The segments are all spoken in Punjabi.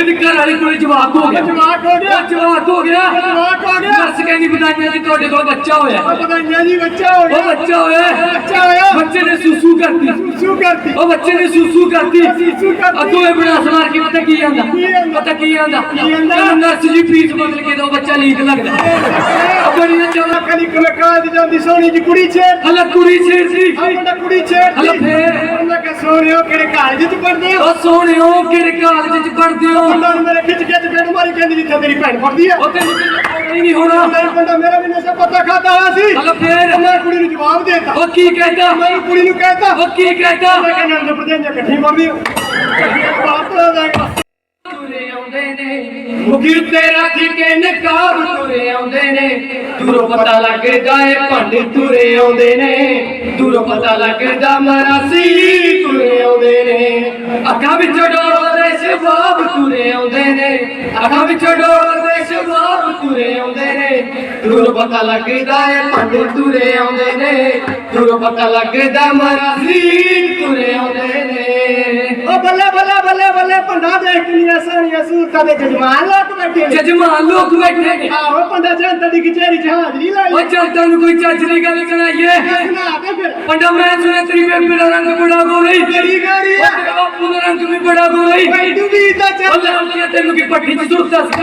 ਇਹਦੀ ਘਰ ਵਾਲੀ ਕੋਲ ਜਵਾਕ ਹੋ ਗਿਆ। ਜਵਾਕ ਹੋ ਗਿਆ। ਜਵਾਕ ਹੋ ਗਿਆ। ਜਵਾਕ ਹੋ ਗਿਆ। ਨਰਸ ਕਹਿੰਦੀ ਬਤਾਈਆਂ ਜੀ ਤੁਹਾਡੇ ਕੋਲ ਬੱਚਾ ਹੋਇਆ। ਬਧਾਈਆਂ ਜੀ ਬੱਚਾ ਹੋ ਉਹ ਬੱਚਾ ਹੋਇਆ। ਬੱਚਾ ਹੋਇਆ। ਬੱਚੇ ਨੇ ਸੁਸੂ ਕਰਤੀ। ਸ਼ੂ ਕਰਤੀ। ਉਹ ਬੱਚੇ ਨੇ ਸੁਸੂ ਕਰਤੀ। ਸੁਸੂ ਕਰਤੀ। ਅੱਗੋਂ ਇਹ ਬਣਾ ਸਮਾਰ ਕੇ ਪਤਾ ਕੀ ਆਂਦਾ? ਪਤਾ ਕੀ ਆਂਦਾ? ਕਹਿੰਦਾ ਨਰਸ ਜੀ ਫੀਸ ਬਦਲ ਕੇ ਦੋ ਬੱਚਾ ਲੀਕ ਲੱਗਦਾ। ਬੜੀਆਂ ਚੌਲਾ ਕਲੀ ਕਲੇ ਕਾਜ ਜਾਂਦੀ ਸੋਹਣੀ ਜੀ ਕੁੜੀ ਛੇੜ ਹਲਾ ਕੁੜੀ ਛੇੜਦੀ ਆ ਮੁੰਡਾ ਕੁੜੀ ਛੇੜ ਹਲਾ ਫੇਰ? ਮੈਂ ਕਿ ਸੋਹਣਿਓ ਕਿਹੜੇ ਕਾਲਜ ਚ ਪੜਦੇ ਹੋ? ਸੋਹਣਿਓ ਕਿਹੜੇ ਕਾਲਜ ਚ ਪੜਦੇ ਹੋ? ਮੁੰਡਾ ਨੂੰ ਮੇਰੇ ਖਿੱਚ ਕੇ ਚਪੇੜ ਮਾਰੀ ਕਹਿੰਦੀ ਜਿੱਥੇ ਤੇਰੀ ਭੈਣ ਪੜਦੀ ਆ। ਉਹ ਤੈਨੂੰ ਕੋਈ ਨਹੀਂ ਹੋਣਾ। ਮੇਰਾ ਮੁੰਡਾ ਮੇਰਾ ਵੀ ਨਸ਼ਾ ਪਤਾ ਖਾਦਾ ਹੋਇਆ ਸੀ। ਹਲਾ ਫੇਰ? ਮੈਂ ਕੁੜੀ ਨੂੰ ਜਵਾਬ ਦੇਤਾ। ਉਹ ਕੀ ਕਹਿੰਦਾ ਮੈਂ ਕੁੜੀ ਨੂੰ ਕਹਿਤਾ। ਉਹ ਕੀ ਕਹਿੰਦਾ ਮੈਂ ਕਹਿੰਦਾ ਨੰਦ ਪ੍ਰਦੇਸ਼ ਇਕੱਠੀ ਮਰਦੀ ਹੋ ਦਾ ਨੇ। ਮੁਗੀ ਤੇ ਰੱਖ ਕੇ ਨਕਾਬ ਤੁਰੇ ਆਉਂਦੇ ਨੇ। ਦੂਰੋਂ ਪਤਾ ਲੱਗਦਾ ਏ ਭੰਡ ਤੁਰੇ ਆਉਂਦੇ ਨੇ। ਦੂਰੋਂ ਪਤਾ ਲੱਗਦਾ ਮਰਾਸੀ ਤੁਰੇ ਆਉਂਦੇ ਨੇ। ਅੱਖਾਂ ਵਿੱਚੋਂ ਡੋਲਦੇ ਸ਼ਬਾਬ ਤੁਰੇ ਆਉਂਦੇ ਨੇ। ਅੱਖਾਂ ਵਿੱਚੋਂ ਡੋਲਦੇ ਸ਼ਬਾਬ ਤੁਰੇ ਆਉਂਦੇ ਨੇ। ਦੂਰੋਂ ਪਤਾ ਲੱਗਦਾ ਏ ਭੰਡ ਤੁਰੇ ਆਉਂਦੇ ਨੇ। ਦੂਰੋਂ ਪਤਾ ਲੱਗਦਾ ਮਰਾਸੀ ਤੁਰੇ ਆਉਂਦੇ ਨੇ। ਬੱਲੇ ਬੱਲੇ ਬੱਲੇ ਬੱਲੇ ਪੰਡਾ ਦੇਖ ਕਿੰਨੀਆਂ ਸੋਹਣੀਆਂ ਸੂਰਤਾਂ ਦੇ ਜਜਮਾਨ ਲੋਕ ਬੈਠੇ ਨੇ। ਜਜਮਾਨ ਲੋਕ ਬੈਠੇ ਨੇ। ਆਹੋ ਪੰਡਾ ਜਨਤਾ ਦੀ ਕਚਹਿਰੀ ਚ ਹਾਜ਼ਰੀ ਲਾਈ ਉਹ ਚੱਲ ਤੈਨੂੰ ਕੋਈ ਚੱਜ ਦੀ ਗੱਲ ਸੁਣਾ ਫਿਰ। ਪੰਡਾ ਮੈਂ ਸੁਣਿਆ ਤੇਰੀ ਬੇਬੇ ਦਾ ਰੰਗ ਬੜਾ ਗੋਰਾ ਤੇਰੀ ਉਹ ਆ। ਬਾਪੂ ਦਾ ਰੰਗ ਵੀ ਬੜਾ ਗੋਰਾ ਤੂੰ ਵੀ ਤਾਂ ਚੱਲ। ਤੈਨੂੰ ਕੀ ਪੱਠੀ ਚ ਸੁੱਟਦਾ ਸੀ?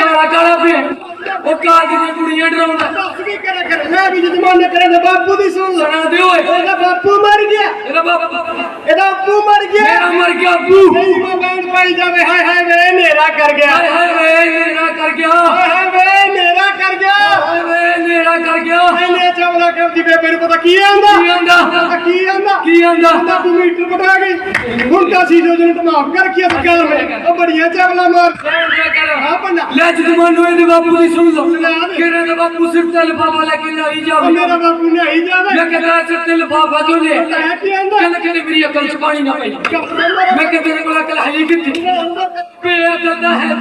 ਕਾਲਾ ਕਾਲਾ ਪਿਆ। ਉਹ ਕਾਜ ਦੀਆਂ ਕੁੜੀਆਂ ਡਰਾਉਂਦਾ। ਦੱਸ ਕੀ ਕਰੇ ਕਰੇ ਮੈਂ ਵੀ ਜਜਮਾਨ ਕਰੇ ਤੇ ਬਾਪੂ ਦੀ ਸੁਣ ਸੁਣਾ ਦੇ ਓਏ ਇਹਦਾ ਬਾਪੂ ਮਰ ਗਿਆ। ਇਹਦਾ ਬਾਪੂ ਇਹਦਾ ਬਾਪੂ ਮਰ ਗਿਆ। ਮੇਰਾ ਮਰ ਗਿਆ ਅੱਬੂ ਨਹੀਂ ਮੋਬਾਈਲ ਪਾਈ ਜਾਵੇ। ਹਾਏ ਹਾਏ ਵੇ ਕਰ ਗਿਆ। ਹਾਏ ਹਾਏ ਵੇ ਮੇਰਾ ਕਰ ਗਿਆ। ਹਾਏ ਹਾਏ ਮੇਰਾ ਕਰ ਗਿਆ। ਇਹਨੇ ਚਵਲਾ ਕਰਦੀ ਬੇਬੇ ਨੂੰ ਪਤਾ ਕੀ ਆਂਦਾ ਕੀ ਆਂਦਾ ਕੀ ਆਂਦਾ ਕੀ ਆਂਦਾ ਆਂਦਾ ਤੂੰ ਮੀਟਰ ਕਟਾ ਗਈ ਹੁਣ ਤਾਂ ਸੀ ਜੋ ਜਨ ਮਾਫ ਕਰ ਕੀ ਅਸ ਗੱਲ ਮੈਂ ਉਹ ਬੜੀਆਂ ਚਵਲਾ ਮਾਰ ਹਾਂ ਪੰਨਾ ਲੈ ਜਦਮਾਨੋ ਇਹਦੇ ਬਾਪੂ ਦੀ ਸੁਣ ਲਓ। ਦੇ। ਕਿਹੜਾ ਦਾ ਬਾਪੂ ਸਿਰ ਤੇ ਲਫਾਫਾ ਲੈ ਕੇ ਉਹ ਜਾਵੇ? ਮੇਰਾ ਬਾਪੂ ਨੇ ਆਈ ਜਾਵੇ। ਮੈਂ ਕਹਿੰਦਾ ਸਿਰ ਤੇ ਲਫਾਫਾ ਕਿਉਂ ਲੈ ਕਹਿੰਦਾ ਕਹਿੰਦੇ ਮੇਰੀ ਅਕਲ ਚ ਪਾਣੀ ਨਾ ਪਈ। ਮੈਂ ਕਿਹਾ ਤੇਰੇ ਕੋਲ ਅਕਲ ਹੈ ਕਿੱਥੇ? ਪਿਆ ਕਰਦਾ ਹੈ।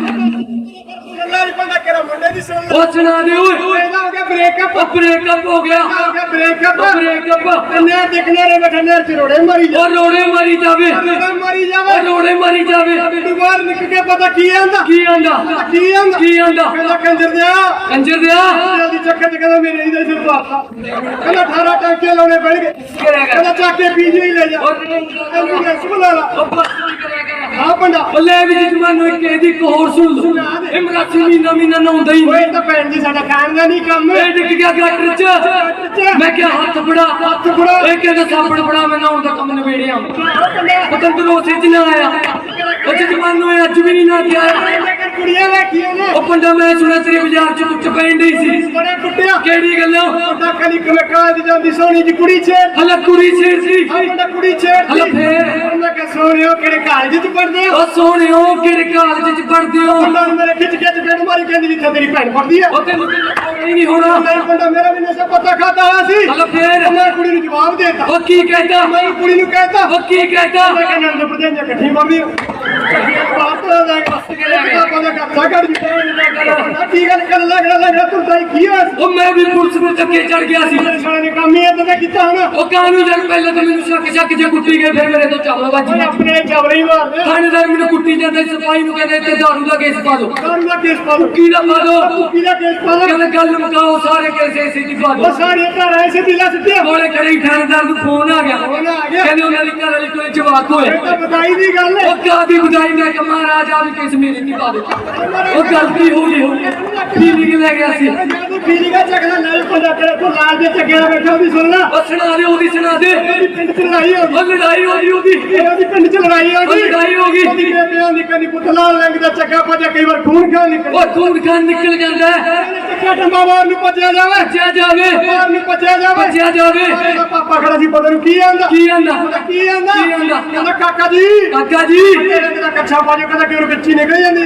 ਮੁੰਡੇ ਦੀ ਸੁਣ ਸੁਣਾ ਦੇ ਓਏ। ਇਹਦਾ ਹੋ ਗਿਆ ਬ੍ਰੇਕਅਪ ਬ੍ਰੇਕਅਪ ਹੋ ਗਿਆ। ਹੋ ਗਿਆ ਬ੍ਰੇਕਅਪ ਬ੍ਰੇਕਅਪ ਕੰਨਿਆ ਦੇਖਣੇ ਰੇ ਬੈਠੇ ਨੇਰ ਚ ਰੋੜੇ ਮਾਰੀ ਜਾ ਉਹ ਰੋੜੇ ਮਾਰੀ ਜਾਵੇ। ਮਾਰੀ ਜਾਵੇ। ਰੋੜੇ ਮਾਰੀ ਜਾਵੇ। ਬਾਹਰ ਨਿਕਲ ਕੇ ਪਤਾ ਕੀ ਆਂਦਾ? ਕੀ ਆਂਦਾ? ਕੀ ਆਂਦਾ? ਕੀ ਆਂਦਾ? ਕਹਿੰਦਾ ਕੰਜਰ ਦਿਆ। ਕੰਜਰ ਦਿਆ। ਜਲਦੀ ਚੱਕਰ ਚ ਕਹਿੰਦਾ ਮੇਰੇ ਇਹਦੇ ਸਿਰ ਕਹਿੰਦਾ 18 ਟਾਂਕੇ ਲਾਉਣੇ ਪੈਣ ਗਏ ਕਹਿੰਦਾ ਚੱਕ ਕੇ ਪੀਜੀ ਹੀ ਲੈ ਜਾ। ਉਹ ਬੁਲਾ ਲਾ ਉਹ ਬਸ ਕਰਿਆ ਕਰ। ਹਾਂ ਪੰਡਾ। ਉਹ ਲੈ ਵੀ ਜਦਮਾਨੋ ਇੱਕ ਇਹਦੀ ਇੱਕ ਹੋਰ ਸੁਣ ਲਓ। ਇਹ ਮਰਾਸੀ ਮਹੀਨਾ ਮਹੀਨਾ ਨਹਾਉਂਦਾ ਹੀ ਓਏ ਨਹੀਂ। ਤਾਂ ਭੈਣ ਜੀ ਸਾਡਾ ਖਾਨਦਾਨੀ ਨਹੀਂ ਕੰਮ। ਇਹ ਡਿੱਗ ਗਿਆ ਗਾਟਰ ਚ। ਮੈਂ ਕਿਹਾ ਹੱਥ ਫੜਾ ਹੱਥ ਫੜਾ। ਇਹ ਕਹਿੰਦਾ ਸਾਬਣ ਫੜਾ ਮੈਂ ਨਹਾਉਣ ਦਾ ਕੰਮ ਨਵੇੜਿਆ ਉਹ ਤੰਦਰ ਉਸੇ ਚ ਨਾ ਆਇਆ। ਉਹ ਜਦਮਾਨੋ ਇਹ ਅੱਜ ਵੀ ਨਹੀਂ ਨਾ ਗਿਆ ਕੁੜੀਆਂ ਵੇਖੀਆਂ ਨੇ। ਉਹ ਪੰਡਾ ਮੈਂ ਸੁਣਿਆ ਤੇਰੇ ਬਾਜ਼ਾਰ ਚ ਕੁੱਟ ਪੈਣ ਡਈ ਸੀ। ਬੜਾ ਕੁੱਟਿਆ ਕਿਹੜੀ ਗੱਲ? ਮੁੰਡਾ ਕਲੀ ਕਲੇ ਕਾਜ ਜਾਂਦੀ ਸੋਹਣੀ ਜੀ ਕੁੜੀ ਛੇੜ। ਹਲਾ ਕੁੜੀ ਛੇੜਦੀ ਆ ਮੁੰਡਾ ਕੁੜੀ ਛੇੜ ਹਲਾ ਫੇਰ? ਮੈਂ ਕਿ ਸੋਹਣਿਓ ਕਿਹੜੇ ਕਾਲਜ ਚ ਪੜਦੇ ਹੋ? ਉਹ ਸੋਹਣਿਓ ਕਿਹੜੇ ਕਾਲਜ ਚ ਪੜਦੇ ਹੋ? ਮੁੰਡਾ ਨੂੰ ਮੇਰੇ ਖਿੱਚ ਕੇ ਚਪੇੜ ਮਾਰੀ ਕਹਿੰਦੀ ਜਿੱਥੇ ਤੇਰੀ ਭੈਣ ਪੜਦੀ ਆ। ਉਹ ਤੈਨੂੰ ਕੋਈ ਨਹੀਂ ਹੋਣਾ। ਮੁੰਡਾ ਮੇਰਾ ਵੀ ਨਸ਼ਾ ਪਤਾ ਖਾਦਾ ਹੋਇਆ ਸੀ। ਹਲਾ ਫੇਰ? ਮੈਂ ਕੁੜੀ ਨੂੰ ਜਵਾਬ ਦੇਤਾ। ਉਹ ਕੀ ਕਹਿੰਦਾ ਮੈਂ ਕੁੜੀ ਨੂੰ ਕਹਿਤਾ। ਉਹ ਕੀ ਕਹਿੰਦਾ ਮੈਂ ਕਹਿੰਦਾ ਨੰਦ ਪ੍ਰਦੇਸ਼ ਇਕੱਠੀ ਮਰਦੀ ਹੋ ਬਾਪ ਦਾ ਦਾ ਬਾਪਾ ਦਾ ਕਬਜ਼ਾ ਦਿੱਤਾ ਕੀ ਗੱਲ ਕਰ ਲੱਗਦਾ ਲੱਗਦਾ ਤੁਰਦਾ ਹੀ ਕੀ ਹੋਇਆ ਉਹ ਮੈਂ ਵੀ ਪੁਲਿਸ ਦੇ ਚੱਕੇ ਚੜ ਗਿਆ ਸੀ। ਸਾਲੇ ਨੇ ਕੰਮ ਹੀ ਏਦਾਂ ਦਾ ਕੀਤਾ ਹੁਣ ਉਹ ਕਾਨੂੰ ਜਦ ਪਹਿਲਾਂ ਤਾਂ ਮੈਨੂੰ ਸ਼ੱਕ ਸ਼ੱਕ ਜੇ ਕੁੱਟੀ ਗਏ ਫਿਰ ਮੇਰੇ ਤੋਂ ਚਾਵਲ ਵੱਜ ਆਪਣੇ ਚਵਰੇ ਹੀ ਮਾਰਦੇ ਥਾਣੇਦਾਰ ਮੈਨੂੰ ਕੁੱਟੀ ਜਾਂਦਾ ਸੀ, ਸਿਪਾਹੀ ਨੂੰ ਕਹਿੰਦੇ ਤੇ ਦਾਰੂ ਦਾ ਕੇਸ ਪਾ ਦਿਓ। ਕਾਨੂੰਨ ਦਾ ਕੇਸ ਪਾ ਲਓ ਕੀ ਦਾ ਪਾ ਦਿਓ। ਕੁੱਕੀ ਦਾ ਕੇਸ ਪਾ ਲਓ ਕਹਿੰਦੇ ਗੱਲ ਮੁਕਾਓ ਸਾਰੇ ਕੇਸ ਐਸੀ ਦੀ ਪਾ ਦਿਓ। ਸਾਰੇ ਘਰ ਆਏ ਸੀ ਦਿਲਾ ਸਿੱਧੇ ਕੋਲੇ ਖੜੇ ਹੀ ਥਾਣੇਦਾਰ ਨੂੰ ਫੋਨ ਆ ਗਿਆ। ਕਹਿੰਦੇ ਉਹਨਾਂ ਦੀ ਘਰ ਵਾਲੀ ਕੋਲੇ ਜਵਾਕ ਹੋਏ। ਇਹ ਤਾਂ ਬਤਾਈ ਦੀ ਗੱਲ ਹੈ। ਉਹ ਕਾਦੀ ਬੁਝਾਈ ਮੈਂ ਕਿ ਮਹਾਰਾਜ ਆ ਵੀ ਕੇਸ ਮੇਰੇ ਨਹੀਂ ਪਾ ਦਿਓ। ਉਹ ਗਲਤੀ ਹੋ ਗਈ ਫੀਲਿੰਗ ਲੈ ਗਿਆ ਸੀ? ਫੀਲਿੰਗਾ ਚੱਕਦਾ ਨਹੀਂ ਪੰਦਾ ਤੇਰੇ ਤੋਂ ਲਾਲ ਦੇ ਚੱਗੇ ਨਾਲ ਬੈਠਾ ਉਹਦੀ ਸੁਣ ਲਾ। ਉਹ ਸੁਣਾ ਦੇ ਉਹਦੀ ਸੁਣਾ ਦੇ। ਉਹਦੀ ਪਿੰਡ ਚ ਲੜਾਈ ਹੋ ਗਈ। ਉਹ ਲੜਾਈ ਹੋ ਗਈ ਉਹਦੀ। ਪਿੰਡ ਚ ਲੜਾਈ ਹੋ ਗਈ। ਲੜਾਈ ਹੋ ਗਈ। ਉਹਦੀ ਬੇਬਿਆਂ ਦੀ ਕਦੀ ਪੁੱਤਲਾ ਲੰਗ ਦਾ ਚੱਗਾ ਭੱਜਿਆ ਕਈ ਵਾਰ ਖੂਨ ਖਾਨ ਨਿਕਲ ਉਹ ਖੂਨ ਖਾਨ ਨਿਕਲ ਜਾਂਦਾ ਹੈ ਚੱਕਾ ਟੰਬਾ ਬਾਹਰ ਨੂੰ ਭੱਜਿਆ ਜਾਵੇ। ਭੱਜਿਆ ਜਾਵੇ। ਬਾਹਰ ਨੂੰ ਭੱਜਿਆ ਜਾਵੇ। ਭੱਜਿਆ ਜਾਵੇ। ਇਹਦਾ ਪਾਪਾ ਖੜਾ ਸੀ ਪਤਾ ਨੂੰ ਕੀ ਆਂਦਾ। ਕੀ ਆਂਦਾ? ਕੀ ਆਂਦਾ। ਕੀ ਆਂਦਾ? ਕਹਿੰਦਾ ਕਾਕਾ ਜੀ। ਕਾਕਾ ਜੀ। ਕੱਛਾ ਪਾਜੋ ਕਹਿੰਦਾ ਕਿਉਂ ਵਿੱਚੀ ਨਿਕਲ ਜਾਂਦੀ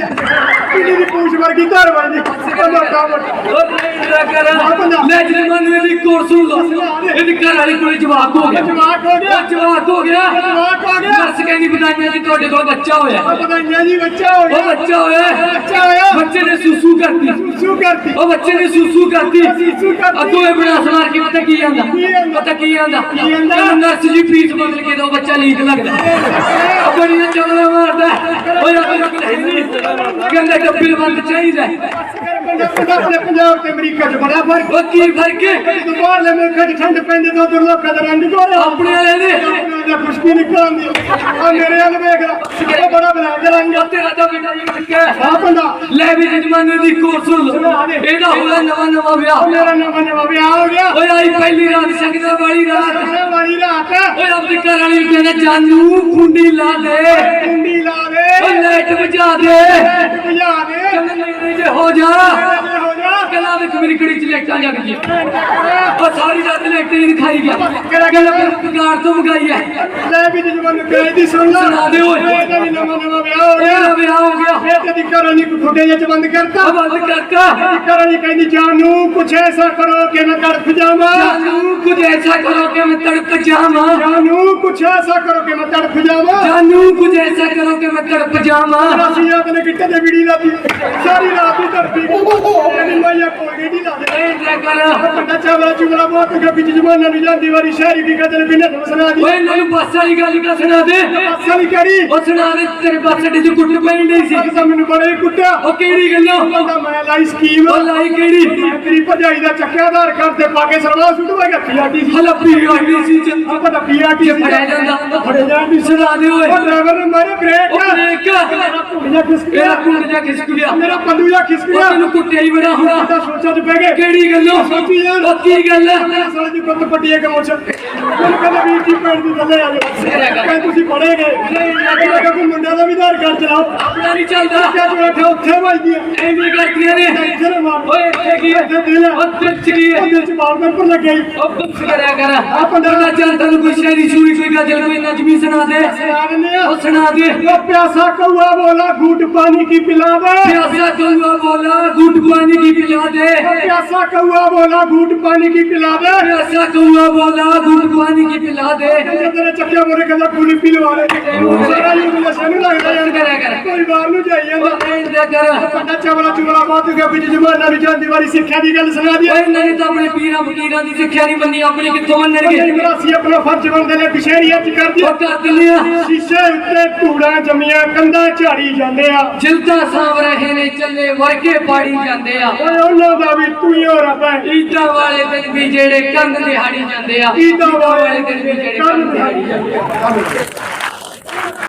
ਪਿੰਡੀ ਦੀ ਪੂਛ ਵਰਗੀ ਧਰ ਵੱਜਦੀ ਕਹਿੰਦਾ ਕਾਮਟ ਉਹ ਨਹੀਂ ਕਰਾਂ ਲੈ ਜਿਹੜੇ ਮਨ ਦੀ ਕੋਰ ਸੁਣ ਲਓ। ਇਹਦੀ ਘਰ ਵਾਲੀ ਕੋਲ ਜਵਾਕ ਹੋ ਗਿਆ। ਜਵਾਕ ਹੋ ਗਿਆ। ਜਵਾਕ ਹੋ ਗਿਆ। ਜਵਾਕ ਹੋ ਗਿਆ। ਨਰਸ ਕਹਿੰਦੀ ਬਤਾਈਆਂ ਜੀ ਤੁਹਾਡੇ ਕੋਲ ਬੱਚਾ ਹੋਇਆ। ਬਧਾਈਆਂ ਜੀ ਬੱਚਾ ਹੋ ਉਹ ਬੱਚਾ ਹੋਇਆ। ਬੱਚਾ ਹੋਇਆ। ਬੱਚੇ ਨੇ ਸੁਸੂ ਕਰਤੀ। ਸ਼ੂ ਕਰਤੀ। ਉਹ ਬੱਚੇ ਨੇ ਸੁਸੂ ਕਰਤੀ। ਸੁਸੂ ਕਰਤੀ। ਅੱਗੋਂ ਇਹ ਬਣਾ ਸਮਾਰ ਕੇ ਪਤਾ ਕੀ ਆਂਦਾ? ਪਤਾ ਕੀ ਆਂਦਾ? ਨਰਸ ਜੀ ਫੀਸ ਬਦਲ ਕੇ ਦੋ ਬੱਚਾ ਲੀਕ ਲੱਗਦਾ। ਬੜੀਆਂ ਚੌਲਾ ਮਾਰਦਾ। ਓਏ ਹੈ ਨਹੀਂ ਕਹਿੰਦਾ ਡੱਬੇ ਬੰਦ ਚਾਹੀਦਾ। ਪੰਜਾਬ ਤੇ ਅਮਰੀਕਾ ਚ ਬੜਾ ਫ਼ਰਕ ਉਹ ਕੀ ਫ਼ਰਕ ਹੈ ਜਦੋਂ ਬਾਹਰਲੇ ਮੁਲਕਾਂ ਚ ਠੰਡ ਪੈਂਦੀ ਤਾਂ ਉਧਰ ਲੋਕਾਂ ਦਾ ਰੰਗ ਗੋਰਾ ਆਪਣੇ ਵਾਲੇ ਦੇ। ਆਪਣੇ ਦਾ ਖੁਸ਼ਬੂ ਨਿਕਲਦੀ ਆ ਮੇਰੇ ਵੱਲ ਵੇਖ ਬੜਾ ਬਣਾ ਦੇ ਰੰਗ ਤੇਰਾ ਤਾਂ ਬੇਟਾ ਜੀ ਟਿਕਿਆ ਆ ਬੰਦਾ। ਲੈ ਵੀ ਜਜਮਾਨੇ ਦੀ ਕੋਰ ਸੁਣ ਲਓ। ਇਹਦਾ ਹੋਇਆ ਨਵਾਂ ਨਵਾਂ ਵਿਆਹ। ਮੇਰਾ ਨਵਾਂ ਨਵਾਂ ਵਿਆਹ ਹੋ ਗਿਆ। ਓਏ ਆਈ ਪਹਿਲੀ ਰਾਤ ਸੰਗਦਾ ਵਾਲੀ ਰਾਤ। ਵਾਲੀ ਰਾਤ। ਓਏ ਆਪਣੀ ਘਰ ਵਾਲੀ ਨੂੰ ਕਹਿੰਦਾ ਜਾਨੂ ਕੁੰਡੀ ਲਾ ਦੇ। ਕੁੰਡੀ ਲਾ ਦੇ। ਓਏ ਲਾਈਟ ਬੁਝਾ ਦੇ। ਲਾਈਟ ਬੁਝਾ ਦੇ। ਕਹਿੰਦਾ ਜੇ ਹੋ ਜਾ। ਕਹਿੰਦਾ ਵੇਖ ਮੇਰੀ ਕੁੜੀ ਚ ਲੈਟਾਂ ਜਗ ਗਈਆਂ। ਉਹ ਸਾਰੀ ਰਾਤ ਲੈਟਾਂ ਹੀ ਦਿਖਾਈ ਗਿਆ ਕਹਿੰਦਾ ਫਿਰ ਪਗਾਰ ਤੋਂ ਮਗਾਈ ਹੈ। ਲੈ ਵੀ ਜਮਨ ਕਹੇ ਦੀ ਸੁਣ। ਸੁਣਾ ਦੇ ਓਏ। ਇਹਦਾ ਵੀ ਨਵਾਂ ਨਵਾਂ ਵਿਆਹ ਹੋ ਗਿਆ ਇਹਦਾ ਵਿਆਹ ਹੋ ਗਿਆ। ਇਹ ਤੇ ਦੀ ਘਰਾਂ ਦੀ ਖੁੱਡੇ ਜਿਹੇ ਚ ਬੰਦ ਕਰਤਾ। ਬੰਦ ਕਰਤਾ। ਘਰਾਂ ਦੀ ਕਹਿੰਦੀ ਜਾਨੂ ਕੁਛ ਐਸਾ ਕਰੋ ਕਿ ਮੈਂ ਤੜਫ ਜਾਵਾਂ। ਜਾਨੂ ਕੁਝ ਐਸਾ ਕਰੋ ਕਿ ਮੈਂ ਤੜਪ ਜਾਵਾਂ। ਜਾਨੂ ਕੁਛ ਐਸਾ ਕਰੋ ਕਿ ਮੈਂ ਤੜਫ ਜਾਵਾਂ। ਜਾਨੂ ਕੁਝ ਐਸਾ ਕਰੋ ਕਿ ਮੈਂ ਤੜਪ ਜਾਵਾਂ। ਰਸੀਆ ਤੇ ਗਿੱਟੇ ਤੇ ਵੀੜੀ ਲਾਤੀ ਸਾਰੀ ਰਾਤ ਹੀ ਤੜਫੀ ਕਹਿੰਦੀ ਮਾਇਆ ਕੋਲ ਗਈ ਲਾ ਦੇ ਇਹ ਇੰਤਰਾ ਕਰ ਬੰਦਾ ਚਾਵਲਾ ਚੁਗਲਾ ਬਹੁਤ ਗੱਪੀ ਜਮਾਨਾ ਨਹੀਂ ਜਾਂਦੀ ਵਾਰੀ ਸ਼ਹਿਰੀ ਦੀ ਕਦਲ ਬਿਨਾਂ ਤੋਂ ਸੁਣਾ ਦੀ। ਓਏ ਮੈਨੂੰ ਬੱਸ ਵਾਲੀ ਗੱਲ ਕਾ ਸੁਣਾ ਦੇ। ਅਸਲੀ ਕਰੀ ਉਹ ਸੁਣਾ ਦੇ ਤੇਰੇ ਬੱਸ ਅੱਡੇ 'ਚ ਕੁੱਟ ਪੈਣ ਡਈ ਸੀ। ਅੱਜ ਤਾਂ ਮੈਨੂੰ ਬੜੇ ਕੁੱਟਿਆ। ਉਹ ਕਿਹੜੀ ਗੱਲੋਂ? ਕਹਿੰਦਾ ਮੈਂ ਲਾਈ ਸਕੀਮ। ਉਹ ਲਾਈ ਕਿਹੜੀ? ਮੈਂ ਤੇਰੀ ਭਜਾਈ ਦਾ ਚੱਕਿਆ ਆਧਾਰ ਕਾਰਡ ਤੇ ਪਾ ਕੇ ਸਰਵਾ ਸੁੱਟ ਮੈਂ ਗੱਫੀ ਆਟੀ ਸੀ। ਹਲਪੀ ਆਡੀ ਸੀ। ਚ ਆਪਾਂ ਤਾਂ ਪੀਆਰਟੀ ਜੇ ਫੜਿਆ ਜਾਂਦਾ ਉਹ ਫੜੇ ਜਾਂਦੀ। ਸੀ ਸੁਣਾ ਦੇ ਓਏ। ਉਹ ਡਰਾਈਵਰ ਨੇ ਮਾਰੇ ਬ੍ਰੇਕ ਉਹ ਬ੍ਰੇਕ ਮੇਰਾ ਭੁੰਡਿਆ ਖਿਸਕ ਇਹਦਾ ਗਿਆ। ਕੁੰਡ ਜਾ ਖਿਸਕ ਗਿਆ। ਮੇਰਾ ਪੱਲੂ ਜਾ ਖਿਸਕ ਉਹ ਗਿਆ ਤੈਨੂੰ ਕੁੱਟਿਆ ਹੀ ਬੜਾ ਹੋਣਾ। ਤਾਂ ਸੋਚਾਂ ਚ ਪੈ ਗਏ ਕਿਹੜੀ ਗੱਲੋਂ? ਕੀ ਗੱਲ ਹੈ ਮੇਰਾ ਸਾਲੇ ਦੀ ਗੁੱਤ ਪੱਟੀ ਇੱਕ ਮੁੱਛ ਮੈਨੂੰ ਕਹਿੰਦਾ ਵੀਰ ਜੀ ਪੈਣ ਦੀ ਥੱਲੇ ਆ ਜਾਓ ਕਹਿੰਦਾ ਤੁਸੀਂ ਪੜੇ ਗਏ ਮੈਂ ਕਿਹਾ ਕੋਈ ਮੁੰਡਿਆਂ ਦਾ ਵੀ ਆਧਾਰ ਕਾਰਡ ਚਲਾਓ ਆਪਣਾ ਨਹੀਂ ਚੱਲਦਾ ਕਿਆ ਜੋ ਰੱਖਿਆ ਉੱਥੇ ਵੱਜਦੀ ਹੈ ਐਵੇਂ ਕਰਦੀਆਂ ਨੇ ਇੱਥੇ ਨਾ ਮਾਰ ਓਏ ਇੱਥੇ ਕੀ ਹੈ ਇੱਥੇ ਦਿਲ ਹੈ ਉਹ ਦਿੱਚ ਕੀ ਹੈ ਉਹਦੇ ਚ ਬਾਲ ਪੇਪਰ ਲੱਗੇ ਈ। ਉਹ ਬੁੱਸ ਕਰਿਆ ਕਰ ਆ ਪੰਦਰਾਂ ਚੱਲ ਤੈਨੂੰ ਕੋਈ ਸ਼ਾਇਰੀ ਸ਼ੂਰੀ ਕੋਈ ਗਜ਼ਲ ਕੋਈ ਨਜ਼ਮੀ ਸੁਣਾ ਦੇ ਸੁਣਾ ਦਿੰਦੇ ਆ ਉਹ ਸੁਣਾ ਦੇ वो प्यासा कौआ बोला घूट पानी की पिला दे प्यासा कौआ बोला घूट पानी की पिला दे प्यासा कौआ बोला घूट पानी की पिला दे प्यासा कौआ बोला घूट कुर्बानी की पिला दे चक्या मोरे कदा पूरी पिलवा दे सारा ये मुझे सनु लगदा यार ਕੋਈ ਬਾਹਰ ਨੂੰ ਜਾਈ ਜਾਂਦਾ। ਨਹੀਂ ਦੇ ਕਰ ਕੰਡਾ ਚਵਲਾ ਚੁਗਲਾ ਬਾਤ ਗਿਆ ਵਿੱਚ ਜਮਾਨਾ ਨੂੰ ਜਾਂਦੀ ਵਾਰੀ ਸਿੱਖਿਆ ਦੀ ਗੱਲ ਸੁਣਾ ਦਿਆ ਓਏ ਨਹੀਂ ਤਾਂ ਆਪਣੇ ਪੀਰਾਂ ਫਕੀਰਾਂ ਦੀ ਸਿੱਖਿਆ ਨਹੀਂ ਮੰਨੀ ਆਪਣੀ ਕਿੱਥੋਂ ਮੰਨਣਗੇ? ਨਹੀਂ ਮਰਾਸੀ ਆਪਣਾ ਫਰਜ਼ ਬੰਦੇ ਨੇ ਬਿਸ਼ੇਰੀਆਂ ਚ ਕਰਦੀ ਉਹ ਕਰ ਦਿੰਦੇ ਆ। ਸ਼ੀਸ਼ੇ ਉੱਤੇ ਧੂੜਾਂ ਜੰਮੀਆਂ ਕੰਧਾਂ ਝਾੜੀ ਜਾਂਦੇ ਆ। ਜਿਲਦਾ ਸਾਂਭ ਰਹੇ ਨੇ ਚੱਲੇ ਵਰਗੇ ਪਾੜੀ ਜਾਂਦੇ ਆ। ਓਏ ਉਹਨਾਂ ਦਾ ਵੀ ਤੂੰ ਹੀ ਹੋ ਰੱਬ ਈਦਾਂ ਵਾਲੇ ਦਿਨ ਵੀ ਜਿਹੜੇ ਕੰਨ ਦਿਹਾੜੀ ਜਾਂਦੇ ਆ। ਈਦਾਂ ਵਾਲੇ ਦਿਨ ਵੀ ਜਿਹੜੇ ਕੰਨ ਦਿਹਾੜੀ ਜਾਂਦੇ ਆ।